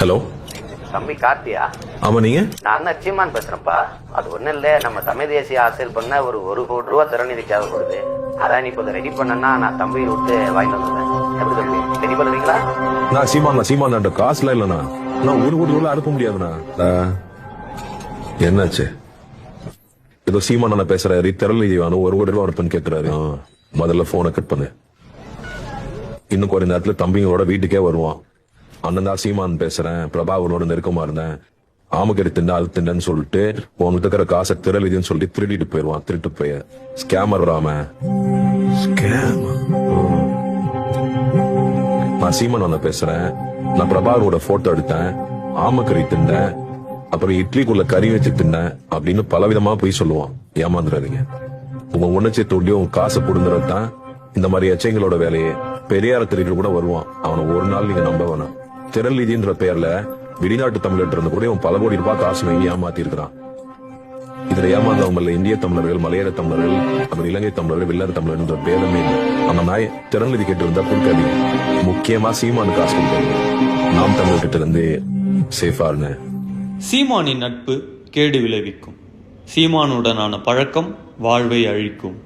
Hello. தம்பி கார்த்தியா? ஆமா நீங்க? நான் தான் சீமான் பேசுறேன்ப்பா. அது ஒண்ணும் இல்ல நம்ம தமிழ் தேசிய ஆசையில் பண்ண ஒரு ஒரு கோடி ரூபா திறநிதி தேவைப்படுது. அதான் நீ இப்போ ரெடி பண்ணனா நான் தம்பியை விட்டு வாங்கிட்டு வந்தேன் எப்படி தம்பி? ரெடி பண்ணுவீங்களா நான் சீமான் சீமான் காசுலாம் இல்லண்ணா. நான் ஒரு கோடி ரூபாய் அனுப்ப முடியாதுண்ணா. என்னாச்சு? ஏதோ சீமான் அண்ணா பேசுறாரு திரள் வேணும் ஒரு கோடி ரூபாய் அனுப்புன்னு கேட்கிறாரு முதல்ல போனை கட் பண்ணு. இன்னும் கொஞ்ச நேரத்துல தம்பிங்களோட வீட்டுக்கே வருவான். அண்ணன் தான் சீமான் பேசுறேன். பிரபாகரனோட நெருக்கமா இருந்தேன். ஆமக்கறி தின்ன அது தின்னன்னு சொல்லிட்டு உங்ககிட்ட இருக்கிற காசை திரள் இதுன்னு சொல்லி திருடிட்டு போயிடுவான். திருட்டு போய் ஸ்கேமர் ராம ஸ்கேம் நான் சீமன் அண்ணா பேசுறேன். நான் பிரபாகரோட போட்டோ எடுத்தேன். ஆமக்கறி தின்னேன் அப்புறம் இட்லிக்குள்ள கறி வச்சு தின்னேன் அப்படின்னு பலவிதமா போய் சொல்லுவான். ஏமாந்துடாதீங்க உங்க உணர்ச்சி தூண்டி உங்க காசை புடுங்குறது தான் இந்த மாதிரி எச்சைங்களோட வேலையே. பெரியார திருட்டு கூட வருவான். அவனை ஒரு நாள் நீங்க நம்ப வேணாம். திறல் நிதின்ற பெயர்ல வெளிநாட்டு தமிழர் இருந்து கூட பல கோடி ரூபாய் காசு வாங்கி ஏமாத்தி இருக்கிறான். இதுல ஏமாந்தவங்க இந்திய தமிழர்கள் மலையாள தமிழர்கள் அப்புறம் இலங்கை தமிழர்கள் வெள்ளாறு தமிழர்ன்ற பேதமே இல்லை. அந்த நாய் திறநிதி கேட்டு இருந்தா கொடுக்காது முக்கியமா சீமானு காசு கொடுக்காது நாம் தமிழர் கிட்ட இருந்து சேஃபா இருந்தேன் சீமானின் நட்பு கேடு விளைவிக்கும். சீமானுடனான பழக்கம் வாழ்வை அழிக்கும்.